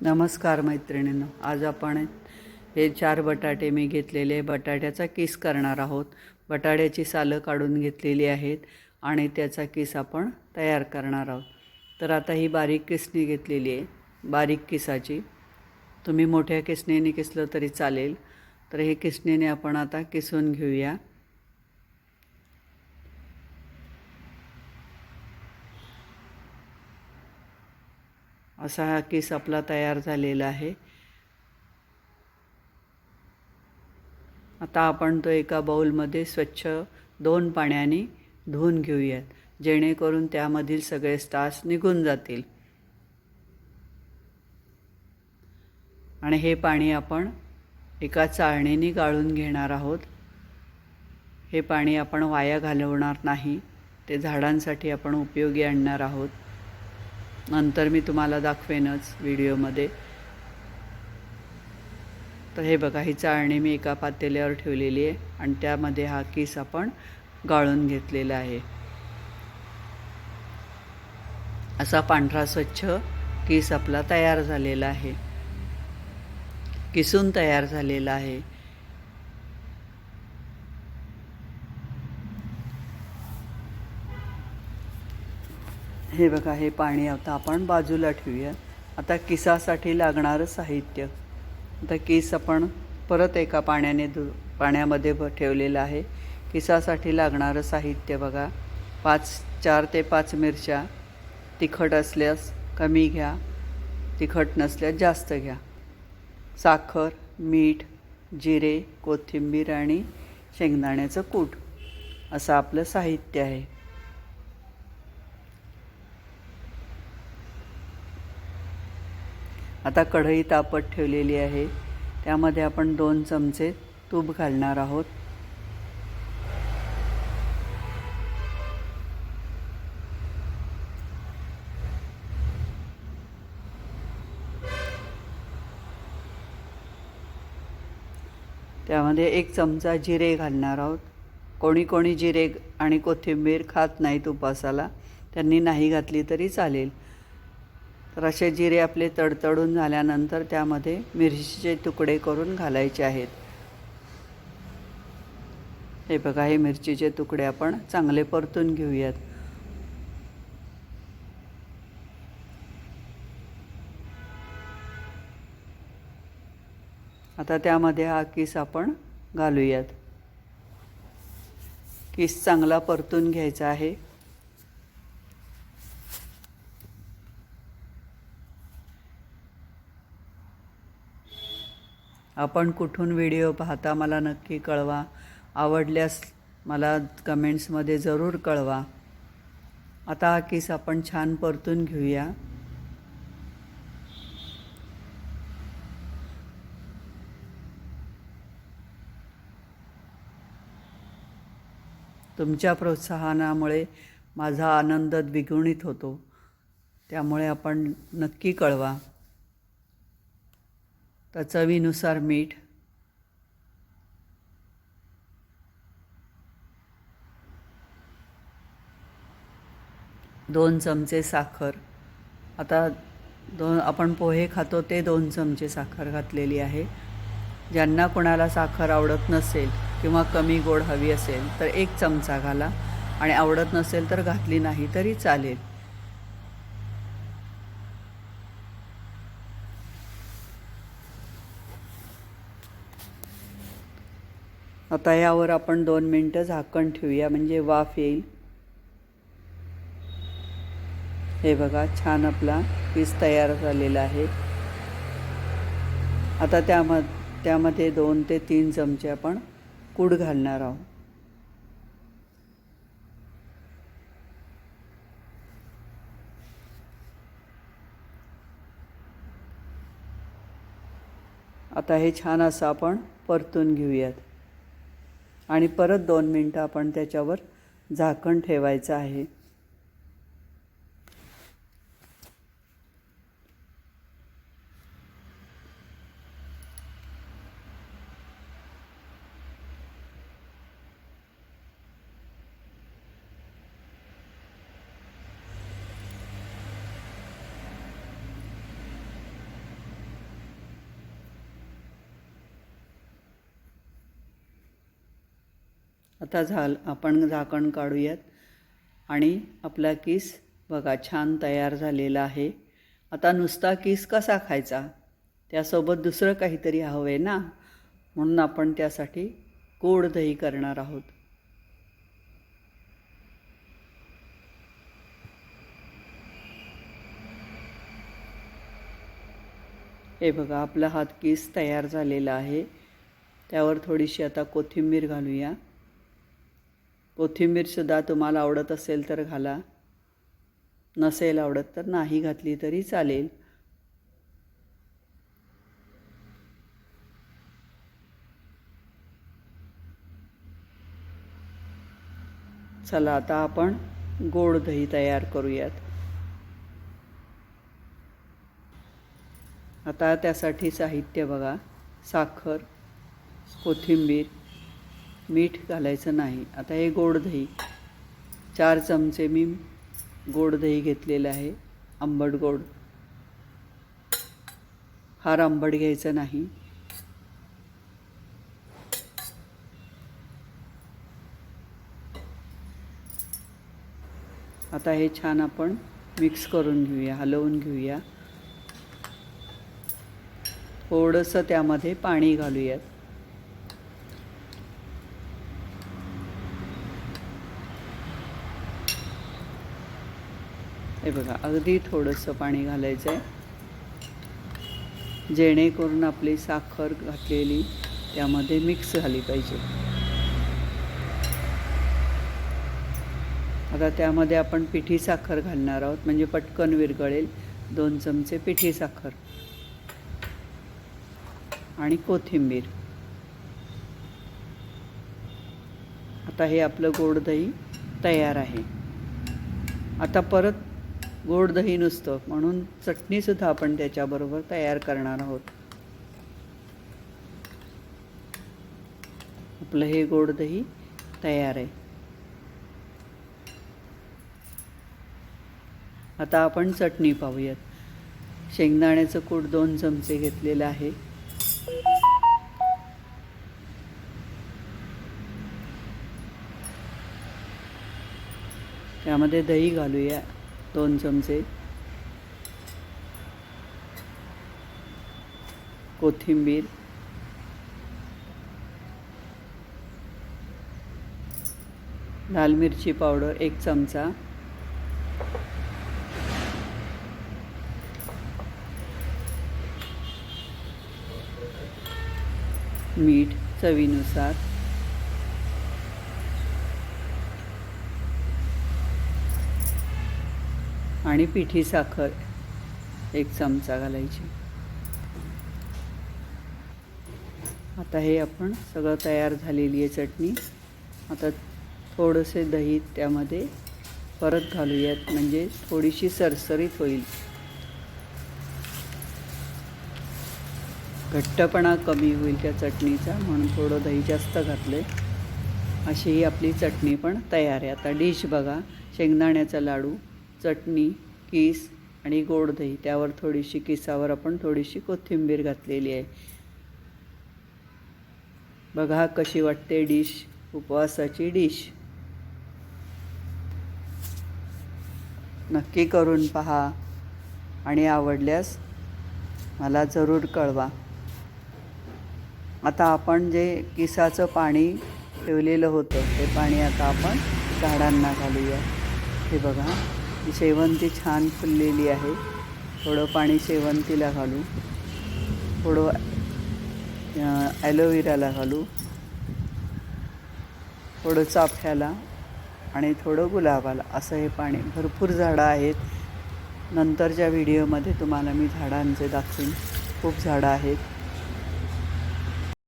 नमस्कार मैत्रिणींनो. आज आपण हे चार बटाटे मी घेतलेले. बटाट्याचा किस करणार आहोत. बटाट्याची सालं काढून घेतलेली आहेत आणि त्याचा किस आपण तयार करणार आहोत. तर आता ही बारीक किसणी घेतलेली आहे. बारीक किसाची. तुम्ही मोठ्या किसणीने किसलं तरी चालेल. तर हे किसणीने आपण आता किसून घेऊया. असा हा केस आपला तयार झालेला आहे. आता आपण तो एका बाऊलमध्ये स्वच्छ दोन पाण्याने धुवून घेऊयात जेणेकरून त्यामधील सगळे स्टार्स निघून जातील. आणि हे पाणी आपण एका चाळणीने गाळून घेणार आहोत. हे पाणी आपण वाया घालवणार नाही ते झाडांसाठी आपण उपयोगी आणणार आहोत. नंतर मी तुम्हाला दाखवेनच व्हिडिओमध्ये. तर हे बघा ही चाळणी मी एका पातेल्यावर ठेवलेली आहे आणि त्यामध्ये हा किस आपण गाळून घेतलेला आहे. असा पांढरा स्वच्छ किस आपला तयार झालेला आहे. किसून तयार झालेला आहे. हे बघा हे पाणी आता आपण बाजूला ठेवूया. आता किसासाठी लागणारं साहित्य. आता किस आपण परत एका पाण्याने धु पाण्यामध्ये भ ठेवलेलं आहे. किसासाठी लागणारं साहित्य बघा. पाच चार ते पाच मिरच्या तिखट असल्यास कमी घ्या. तिखट नसल्यास जास्त घ्या. साखर मीठ जिरे कोथिंबीर आणि शेंगदाण्याचं कूट. असं आपलं साहित्य आहे. आता कढई तापत ठेवलेली आहे. त्यामध्ये आपण दोन चमचे तूप घालणार आहोत. त्यामध्ये एक चमचा जिरे घालणार आहोत. कोणी कोणी जिरे आणि कोथिंबीर खात नाहीत उपासाला. त्यांनी नाही घातली तरी चालेल. तर असे जिरे आपले तडतडून झाल्यानंतर त्यामध्ये मिरचीचे तुकडे करून घालायचे आहेत. हे बघा हे मिरचीचे तुकडे आपण चांगले परतून घेऊयात. आता त्यामध्ये हा किस आपण घालूयात. किस चांगला परतून घ्यायचा आहे. आपण कुठून व्हिडिओ पाहता मला नक्की कळवा. आवडल्यास मला कमेंट्समध्ये जरूर कळवा. आता हा किस आपण छान परतून घेऊया. तुमच्या प्रोत्साहनामुळे माझा आनंद द्विगुणित होतो. त्यामुळे आपण नक्की कळवा. तर चवीनुसार मीठ. दोन चमचे साखर. आता दोन आपण पोहे खातो ते दोन चमचे साखर घातलेली आहे. ज्यांना कोणाला साखर आवडत नसेल किंवा कमी गोड हवी असेल तर एक चमचा घाला. आणि आवडत नसेल तर घातली नाही तरी चालेल. आता यावर आपण दोन मिनटं झाकण ठेवूया म्हणजे वाफ येईल. हे बघा छान आपला पीस तयार झालेला आहे. आता त्याम त्यामध्ये दोन ते तीन चमचे आपण कूड घालणार आहोत. आता हे छान असं आपण परतून घेऊयात. आणि परत दोन मिनटं आपण त्याच्यावर झाकण ठेवायचं आहे. आता झाल आपण झाकण काढूयात. आणि आपला किस बघा छान तयार झालेला आहे. आता नुसता किस कसा खायचा? त्यासोबत दुसरं काहीतरी हवं आहे ना? म्हणून आपण त्यासाठी गोड दही करणार आहोत. हे बघा आपला हात किस तयार झालेला आहे. त्यावर थोडीशी आता कोथिंबीर घालूया. कोथिंबीरसुद्धा तुम्हाला आवडत असेल तर घाला. नसेल आवडत तर नाही घातली तरी चालेल. चला आता आपण गोड दही तयार करूयात. आता त्यासाठी साहित्य बघा. साखर कोथिंबीर मीठ घालायचं नाही. आता हे गोड दही. चार चमचे मी गोड दही घेतलेलं आहे. आंबट गोड. फार आंबट घ्यायचं नाही. आता हे छान आपण मिक्स करून घेऊया हलवून घेऊया. थोडंसं त्यामध्ये पाणी घालूयात. हे बघा अगदी थोडंसं पाणी घालायचं आहे जेणेकरून आपली साखर घातलेली त्यामध्ये मिक्स झाली पाहिजे. आता त्यामध्ये आपण पिठी साखर घालणार आहोत म्हणजे पटकन विरघळेल. दोन चमचे पिठी साखर. आणि कोथिंबीर. आता हे आपलं गोड दही तयार आहे. आता परत गोड दही नुसतं म्हणून चटणीसुद्धा आपण त्याच्याबरोबर तयार करणार आहोत. आपलं हे गोड दही तयार आहे. आता आपण चटणी पाहूयात. शेंगदाण्याचं कूट दोन चमचे घेतलेलं आहे. त्यामध्ये दही घालूया. दोन चमचे. कोथिंबीर. लाल मिरची पावडर एक चमचा. मीठ चवीनुसार. आणि पिठी साखर एक चमचा घालायची. आता हे आपण सगळं तयार झालेली आहे चटणी. आता थोडंसे दही त्यामध्ये परत घालूयात म्हणजे थोडीशी सरसरीत होईल. घट्टपणा कमी होईल त्या चटणीचा म्हणून थोडं दही जास्त घातलं आहे अशी ही आपली चटणी पण तयार आहे. आता डिश बघा शेंगदाण्याचा लाडू चटणी किस आणि गोड दही. त्यावर थोडीशी किसावर आपण थोडीशी कोथिंबीर घातलेली आहे. बघा कशी वाटते डिश उपवासाची डिश. नक्की करून पहा आणि आवडल्यास मला जरूर कळवा. आता आपण जे किसाचं पाणी ठेवलेलं होतं ते पाणी आता आपण झाडांना घालूया. हे बघा. ही शेवंती छान फुललेली आहे. थोडं पाणी शेवंतीला घालू. थोडं ॲलोवेराला घालू. थोडं चाफ्याला आणि थोडं गुलाबाला. असं हे पाणी. भरपूर झाडं आहेत. नंतरच्या व्हिडिओमध्ये तुम्हाला मी झाडांचे दाखवीन. खूप झाडं आहेत.